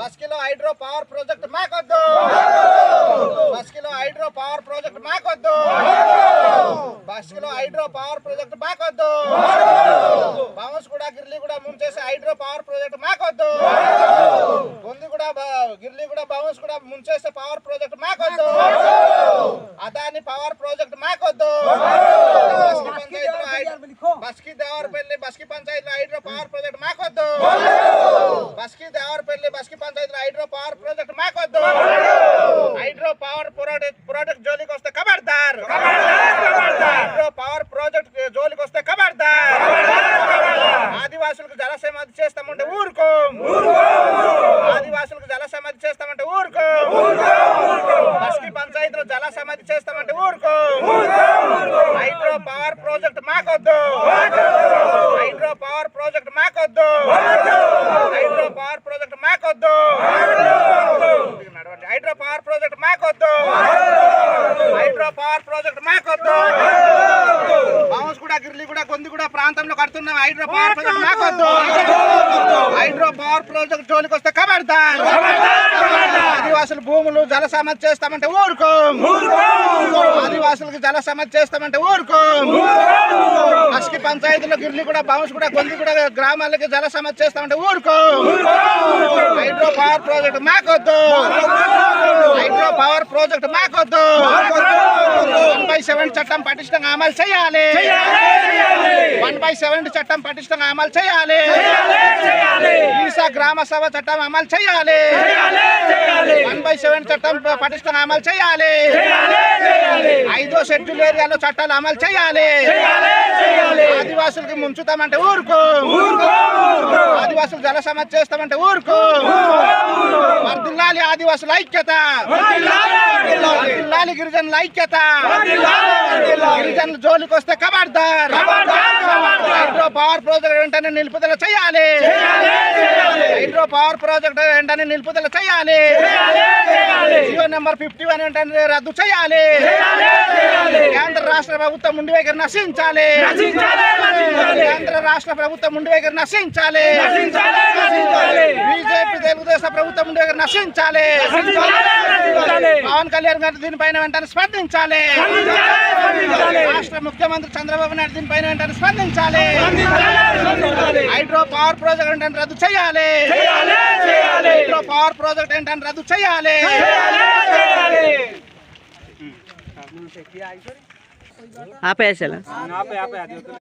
బస్కిలో hydro power project మాకొద్దు బస్కిలో hydro power project మాకొద్దు బస్కిలో hydro power project మాకొద్దు బావస్ కూడా గిర్లీ కూడా ముంచేసే హైడ్రో పవర్ ప్రాజెక్ట్ మాకొద్దు గొంది కూడా గిర్లీ కూడా బావస్ కూడా ముంచేసే పవర్ ప్రాజెక్ట్ మాకొద్దు అదాని పవర్ ప్రాజెక్ట్ మాకొద్దు బస్కి దేవరపల్లి బస్కి పంచాయతీలో హైడ్రో పవర్ ప్రాజెక్ట్ మాకొద్దు హైడ్రో పవర్ ప్రాజెక్ట్ ప్రాజెక్ట్ జోలికి వస్తే ఖబర్దార్ హైడ్రో పవర్ ప్రాజెక్ట్ జోలికి వస్తే ఖబర్దార్ ఆదివాసులకు జల సమాధి చేస్తామంటే ఊరుకో. ఆదివాసులకు జల సమాధి చేస్తామంటే ఊరుకో. బస్కి పంచాయతీలో జల సమాధి చేస్తామంటే ఊరుకో. హైడ్రో పవర్ ప్రాజెక్ట్ మాకొద్దు. హైడ్రో పవర్ ప్రాజెక్ట్ మాకొద్దు. హైడ్రో పవర్ ప్రాజెక్ట్ మాకొద్దు. నడవండి. హైడ్రో పవర్ ప్రాజెక్ట్ మాకొద్దు. హైడ్రో పవర్ ప్రాజెక్ట్ మాకొద్దు. కూడా గిర్లీ కూడా ప్రాంతంలో కడుతున్నాం. Hydro power project hydro power project జోలికి వస్తే కబడతారు ఆదివాసులు భూములు జల సమాధి చేస్తామంటే ఊరుకో. ఆదివాసులకు జల సమాధి చేస్తామంటే ఊరుకో. అస్కి పంచాయతీలో గిర్లీ కూడా బావస్ కూడా కొంది కూడా గ్రామాలకి జల సమాధి చేస్తామంటే ఊరుకో. హైడ్రో పవర్ ప్రాజెక్ట్ మాకొద్దు. ప్రాజెక్ట్ మాకొద్దు. వన్ బై సెవెన్ చట్టం పటిష్టంగా అమలు చేయాలి. వన్ బై సెవెన్ చట్టం పటిష్టంగా అమలు చేయాలి. ఈసా గ్రామ సభ చట్టం అమలు చేయాలి. వన్ బై సెవెన్ చట్టం పటిష్టంగా అమలు చేయాలి. ఐదో షెడ్యూల్ ఏరియాలో చట్టాలు అమలు చేయాలి. ఆదివాసులకి ముంచుతామంటే ఊరుకో. ఆదివాసులు జల సమస్య చేస్తామంటే ఊరుకో. ఆదివాసుల ఐక్యత! వర్దిల్లాలి గిరిజనుల ఐక్యత! గిరిజనుల జోలికి వస్తే కబర్దార్ హైడ్రో పవర్ ప్రాజెక్ట్ వెంటనే నిలుపుదల చేయాలి! హైడ్రో పవర్ ప్రాజెక్ట్ వెంటనే నిలుపుదల చేయాలి! జియో నెంబర్ ఫిఫ్టీ వన్ వెంటనే రద్దు చేయాలి. కేంద్ర రాష్ట్ర ప్రభుత్వం ముండి వైఖరి నశించాలి. కేంద్ర రాష్ట్ర ప్రభుత్వం ముండి వైఖరి నశించాలి. బీజేపీ తెలుగుదేశం ప్రభుత్వం ముండి వైఖరి నశించాలి. పవన్ కళ్యాణ్ గారు దీనిపైన వెంటనే స్పందించాలి. రాష్ట్ర ముఖ్యమంత్రి చంద్రబాబు నాయుడు దీనిపైన వెంటనే స్పందించాలి. హైడ్రో పవర్ ప్రాజెక్ట్ వెంటనే రద్దు చేయాలి. హైడ్రో పవర్ ప్రాజెక్ట్ వెంటనే రద్దు చేయాలి. ఆపేసాలా